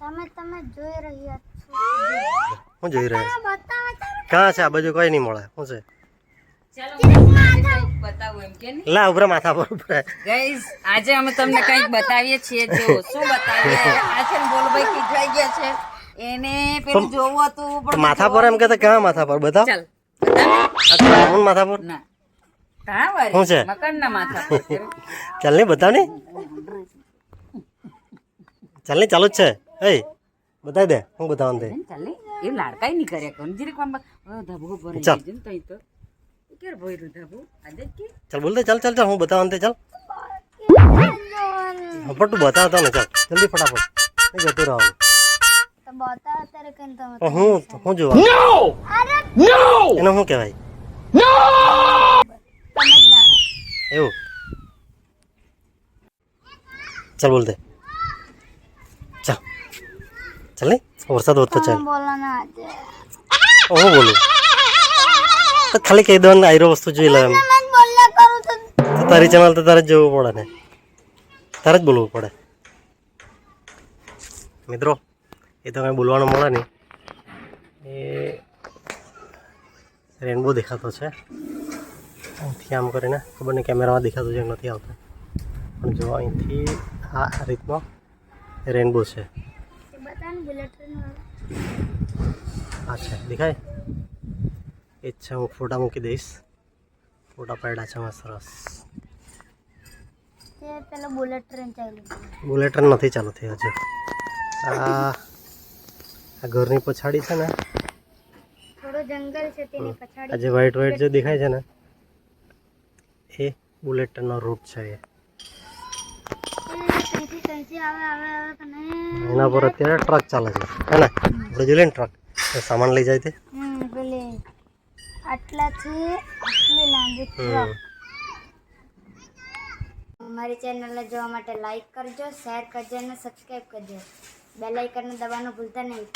તમે જોઈ રહ્યા છો. હું જોઈ રહ્યો છું. ક્યાં છે? આ બાજુ કોઈ નહીં મળે. શું છે? ચાલો હું તમને કંઈક બતાવું એમ કે નહીં? લા ઉભરા માથા પર આજે અમે તમને કંઈક બતાવીએ છીએ. જો શું બતાવીએ? આ છે ને બોલભાઈ ખીચવાઈ ગયા છે. એને પેલું જોવું હતું પણ માથા પર એમ કહેતા ક્યાં માથા પર? બતાવ. ચાલ. માથા પર? ના. શું છે? મકરના માથા. ચાલ નહીં બતાવ ને ચાલ ને ચાલુ જ છે. એ બતાવી દે હું બતાવવાનું ચાલ. ને એ લાડકાઈ નહીં કર્યા કર. આમ અ, ધાબો ચાલ. જાય તઈ તો. ક્યારે ભર્યું ધબો? આજે કે. ચાલ બોલ દે ચાલ ચાલ ચાલ હું બતાવવાનું ચાલ. હા, પણ તું બતાવતો ને ચાલ. જલ્દી ફટાફટ. નહીં જતો રહો તો બતાવો તમે હું હું જોવા એને શું કહેવાય? એવું. ચાલ બોલ દે. ચાલ ચાલ નહીં વરસાદ વધતો ચાલે હું બોલું તો ખાલી કહી દેવાનું આયરો વસ્તુ જોઈ લે એમ તારી ચેનલ તો તારે જ જોવું પડે ને તારે જ બોલવું પડે મિત્રો એ તો કંઈ બોલવાનું મળે નહીં એ રેનબો દેખાતો છે અહીંથી આમ કરીને ખબર નહીં કેમેરામાં દેખાતું છે નથી આવતું પણ જો અહીંથી આ રીતનો રેનબો છે એ જ છે હું ફોટા મૂકી દઈશ ફોટા પાડ્યા છે એમાં સરસ તે પેલો બુલેટ ટ્રેન ચાલ્યું બુલેટ ટ્રેન નથી ચાલુ થઈ હજુ આ આ ઘરની પછાડી છે ને થોડો જંગલ છે તેની પછાડી આજે વ્હાઈટ વ્હાઈટ જે દેખાય છે ને એ બુલેટ ટ્રેનનો રૂટ છે એ આવે આવે આવે કને એના પર અત્યારે ટ્રક ચાલે છે. હે ને? આપણે જોઈએ ને ટ્રક સામાન લઈ જાય તે. આટલાથી આટલી લાંબી ટ્રક અમારી ચેનલને જોવા માટે લાઈક કરજો શેર કરજો અને સબસ્ક્રાઈબ કરજો. બેલ આઇકનને દબાવવાનું ભૂલતા નહીં.